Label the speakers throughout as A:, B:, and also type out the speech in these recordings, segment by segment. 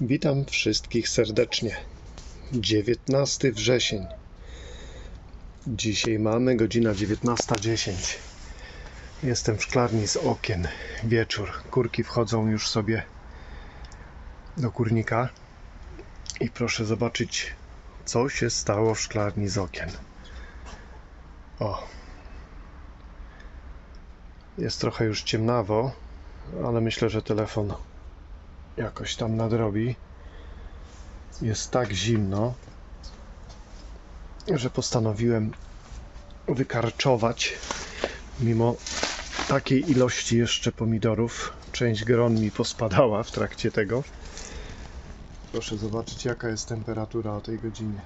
A: Witam wszystkich serdecznie. 19 wrzesień. Dzisiaj mamy godzina 19.10. Jestem w szklarni z okien. Wieczór. Kurki wchodzą już sobie do kurnika. I proszę zobaczyć, co się stało w szklarni z okien. O. Jest trochę już ciemnawo, ale myślę, że telefon jakoś tam nadrobi. Jest tak zimno, że postanowiłem wykarczować mimo takiej ilości jeszcze pomidorów. Część gron mi pospadała w trakcie tego. Proszę zobaczyć jaka jest temperatura o tej godzinie.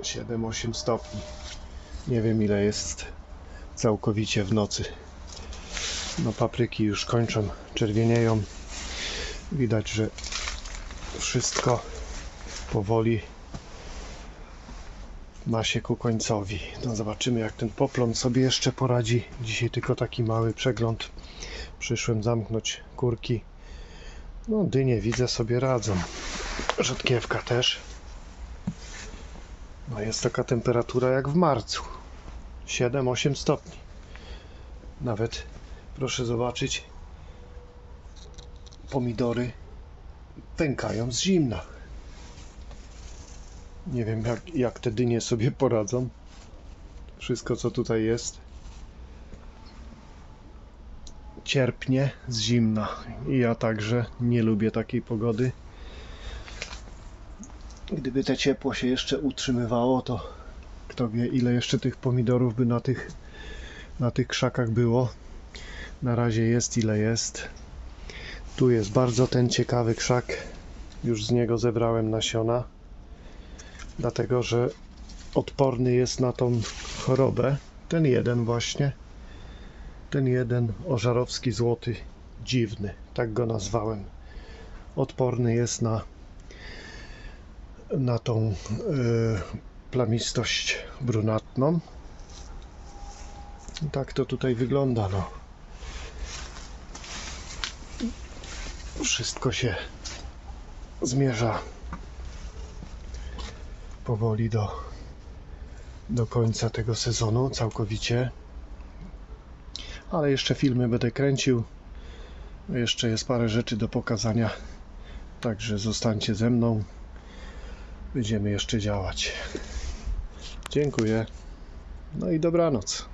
A: 7-8 stopni. Nie wiem ile jest całkowicie w nocy. No papryki już kończą, czerwienieją. Widać, że wszystko powoli ma się ku końcowi. No zobaczymy jak ten poplon sobie jeszcze poradzi. Dzisiaj tylko taki mały przegląd. Przyszłem zamknąć kurki. No dynie widzę sobie radzą. Rzodkiewka też. No jest taka temperatura jak w marcu. 7-8 stopni. Nawet proszę zobaczyć pomidory pękają z zimna. Nie wiem jak, jak te dynie sobie poradzą. Wszystko co tutaj jest cierpnie z zimna. I ja także nie lubię takiej pogody. Gdyby te ciepło się jeszcze utrzymywało, to kto wie ile jeszcze tych pomidorów by na tych, na tych krzakach było. Na razie jest ile jest. Tu jest bardzo ten ciekawy krzak. Już z niego zebrałem nasiona. Dlatego, że odporny jest na tą chorobę. Ten jeden właśnie. Ten jeden ożarowski złoty dziwny. Tak go nazwałem. Odporny jest na na tą y, plamistość brunatną. Tak to tutaj wygląda. No. Wszystko się zmierza powoli do, do końca tego sezonu całkowicie. Ale jeszcze filmy będę kręcił. Jeszcze jest parę rzeczy do pokazania. Także zostańcie ze mną. Będziemy jeszcze działać. Dziękuję. No i dobranoc.